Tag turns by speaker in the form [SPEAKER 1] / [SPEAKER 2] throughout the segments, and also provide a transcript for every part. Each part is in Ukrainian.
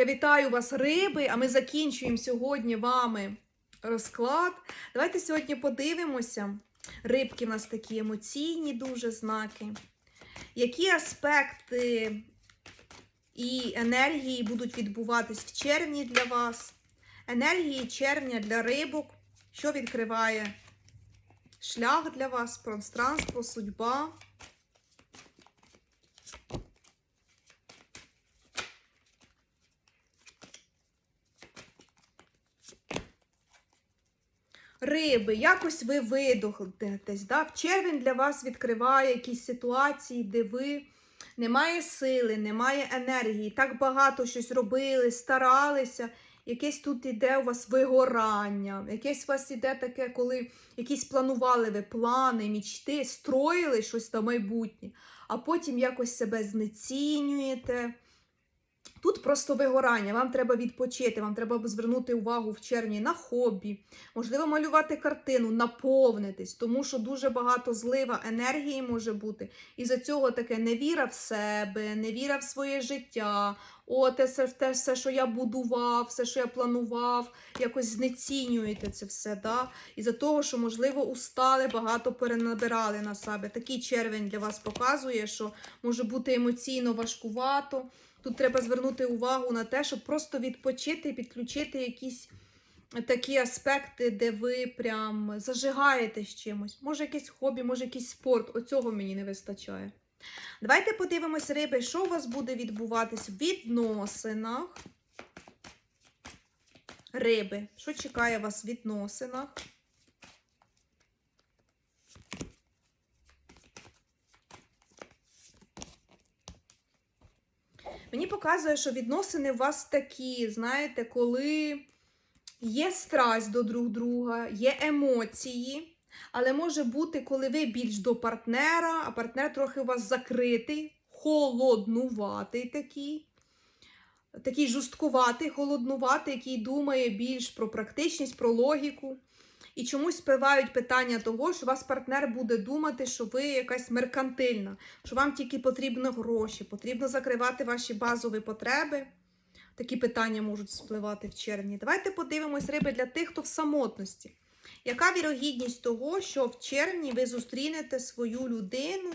[SPEAKER 1] Я вітаю вас, риби, а ми закінчуємо сьогодні вами розклад. Давайте сьогодні подивимося. Рибки в нас такі емоційні дуже знаки. Які аспекти і енергії будуть відбуватись в червні для вас? Енергії червня для рибок, що відкриває шлях для вас, пространство, судьба. Риби, якось ви видохнетесь. Да? В червень для вас відкриває якісь ситуації, де ви немає сили, немає енергії. Так багато щось робили, старалися. Якесь тут іде у вас вигорання, якесь у вас іде таке, коли якісь планували ви плани, мічти, строїли щось на майбутнє, а потім якось себе знецінюєте. Тут просто вигорання, вам треба відпочити, вам треба звернути увагу в червні на хобі, можливо, малювати картину, наповнитись, тому що дуже багато злива енергії може бути. І за цього таке невіра в себе, невіра в своє життя. О, те, все, те все, що я будував, все, що я планував, якось знецінюєте це все. Да? І за того, що, можливо, устали, багато перенабирали на себе. Такий червень для вас показує, що може бути емоційно важкувато. Тут треба звернути увагу на те, щоб просто відпочити підключити якісь такі аспекти, де ви прям зажигаєте з чимось. Може, якесь хобі, може, якийсь спорт. Оцього мені не вистачає. Давайте подивимось, риби, що у вас буде відбуватись в відносинах. Риби, що чекає вас в відносинах? Мені показує, що відносини у вас такі, знаєте, коли є страсть до друг друга, є емоції, але може бути, коли ви більш до партнера, а партнер трохи у вас закритий, холоднуватий такий. Такий жорсткуватий, холоднуватий, який думає більш про практичність, про логіку. І чомусь спивають питання того, що вас партнер буде думати, що ви якась меркантильна, що вам тільки потрібно гроші, потрібно закривати ваші базові потреби. Такі питання можуть спливати в червні. Давайте подивимось риби для тих, хто в самотності. Яка вірогідність того, що в червні ви зустрінете свою людину?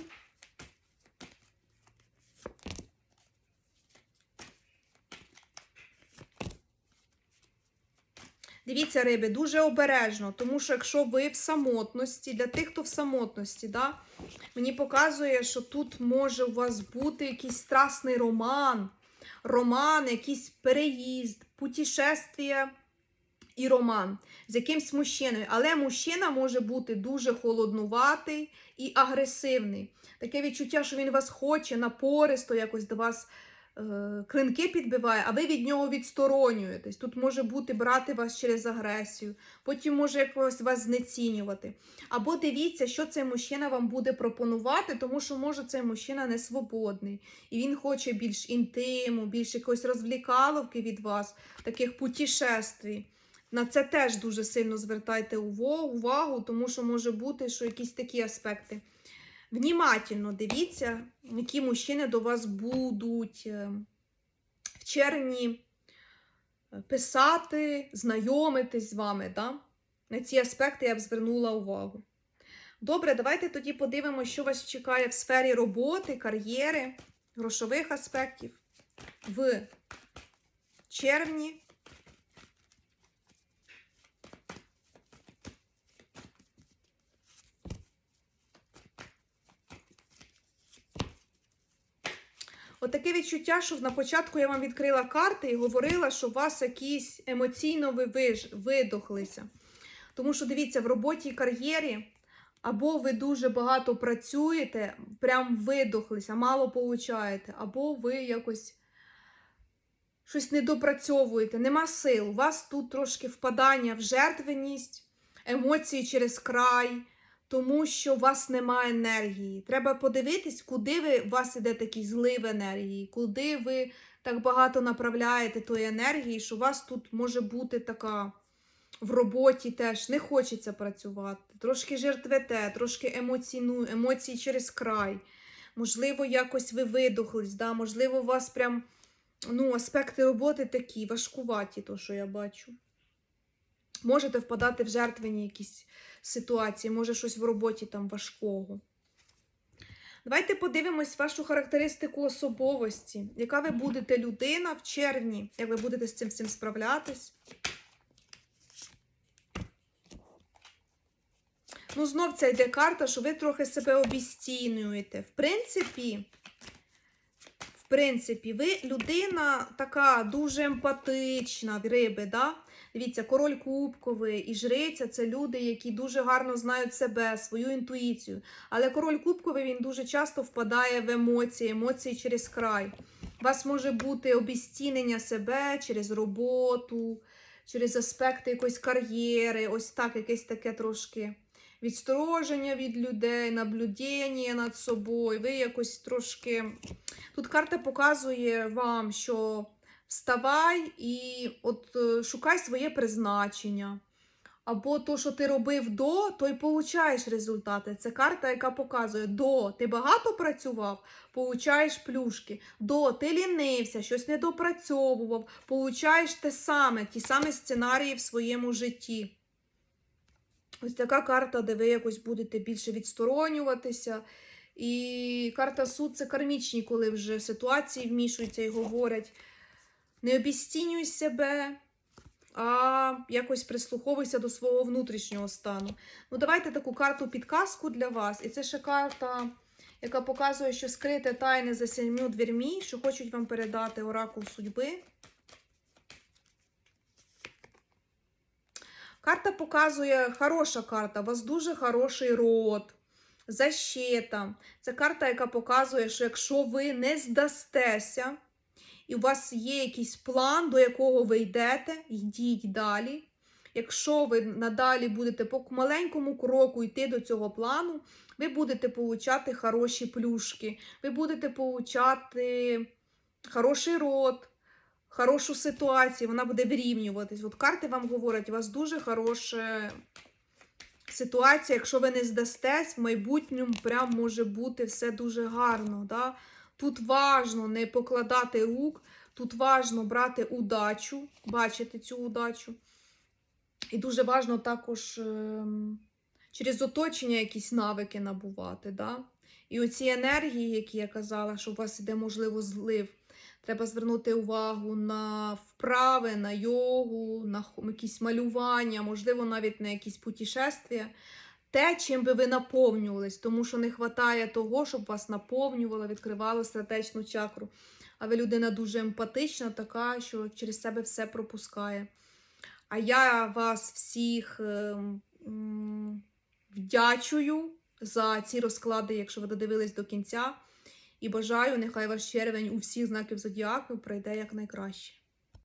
[SPEAKER 1] Дивіться, риби, дуже обережно, тому що якщо ви в самотності, для тих, хто в самотності, да, мені показує, що тут може у вас бути якийсь страсний роман, роман, якийсь переїзд, путешествие і роман з якимсь мужчиною. Але мужчина може бути дуже холоднуватий і агресивний. Таке відчуття, що він вас хоче, напористо якось до вас клинки підбиває, а ви від нього відсторонюєтесь. Тут може бути брати вас через агресію, потім може якось вас знецінювати. Або дивіться, що цей мужчина вам буде пропонувати, тому що може цей мужчина не свободний. І він хоче більш інтиму, більш якоїсь розвлікаловки від вас, таких путешествій. На це теж дуже сильно звертайте увагу, тому що може бути, що якісь такі аспекти. Внімательно дивіться, які мужчини до вас будуть е, в червні е, писати, знайомитись з вами. Да? На ці аспекти я б звернула увагу. Добре, давайте тоді подивимося, що вас чекає в сфері роботи, кар'єри, грошових аспектів в червні. Таке відчуття, що на початку я вам відкрила карти і говорила, що у вас якісь емоційно ви видохлися. Тому що, дивіться, в роботі і кар'єрі або ви дуже багато працюєте, прям видохлися, мало получаєте, або ви якось щось не допрацьовуєте, нема сил. У вас тут трошки впадання в жертвеність, емоції через край тому що у вас немає енергії. Треба подивитись, куди ви, у вас іде такий злив енергії, куди ви так багато направляєте тої енергії, що у вас тут може бути така в роботі теж не хочеться працювати. Трошки жертвете, трошки емоційну, емоції через край. Можливо, якось ви видохлись, да? можливо, у вас прям ну, аспекти роботи такі, важкуваті, то, що я бачу. Можете впадати в жертвені якісь ситуації, може щось в роботі там важкого. Давайте подивимось вашу характеристику особовості. Яка ви будете людина в червні? Як ви будете з цим всім справлятись? Ну, знов ця йде карта, що ви трохи себе обіцінюєте. В принципі, в принципі, ви людина така дуже емпатична, риби, да? Дивіться, король кубковий і жриця це люди, які дуже гарно знають себе, свою інтуїцію. Але король кубковий він дуже часто впадає в емоції, емоції через край. У вас може бути обіцінення себе через роботу, через аспекти якоїсь кар'єри, ось так, якесь таке трошки відстороження від людей, наблюдення над собою. Ви якось трошки. Тут карта показує вам, що вставай і от е, шукай своє призначення. Або то, що ти робив до, то й получаєш результати. Це карта, яка показує до ти багато працював, получаєш плюшки. До ти лінився, щось не допрацьовував, получаєш те саме, ті самі сценарії в своєму житті. Ось така карта, де ви якось будете більше відсторонюватися. І карта суд це кармічні, коли вже ситуації вмішуються і говорять. Не обіцінюй себе, а якось прислуховуйся до свого внутрішнього стану. Ну, давайте таку карту підказку для вас. І це ще карта, яка показує, що скрите тайне за сім'ю двірмі, що хочуть вам передати оракул судьби. Карта показує хороша карта, у вас дуже хороший род, защита. Це карта, яка показує, що якщо ви не здастеся, і у вас є якийсь план, до якого ви йдете, йдіть далі. Якщо ви надалі будете по маленькому кроку йти до цього плану, ви будете получати хороші плюшки, ви будете получати хороший род, хорошу ситуацію, вона буде вирівнюватись. От карти вам говорять, у вас дуже хороша ситуація. Якщо ви не здастесь, в майбутньому прям може бути все дуже гарно. Да? Тут важно не покладати рук, тут важно брати удачу, бачити цю удачу. І дуже важно також ем, через оточення якісь навики набувати. Да? І оці енергії, які я казала, що у вас іде, можливо, злив. Треба звернути увагу на вправи, на йогу, на якісь малювання, можливо, навіть на якісь путешествия. Те, чим би ви наповнювались, тому що не вистачає того, щоб вас наповнювало, відкривало стратечну чакру. А ви людина дуже емпатична, така, що через себе все пропускає. А я вас всіх ем, вдячую за ці розклади, якщо ви додивились до кінця. І бажаю, нехай ваш червень у всіх знаків зодіаку пройде якнайкраще.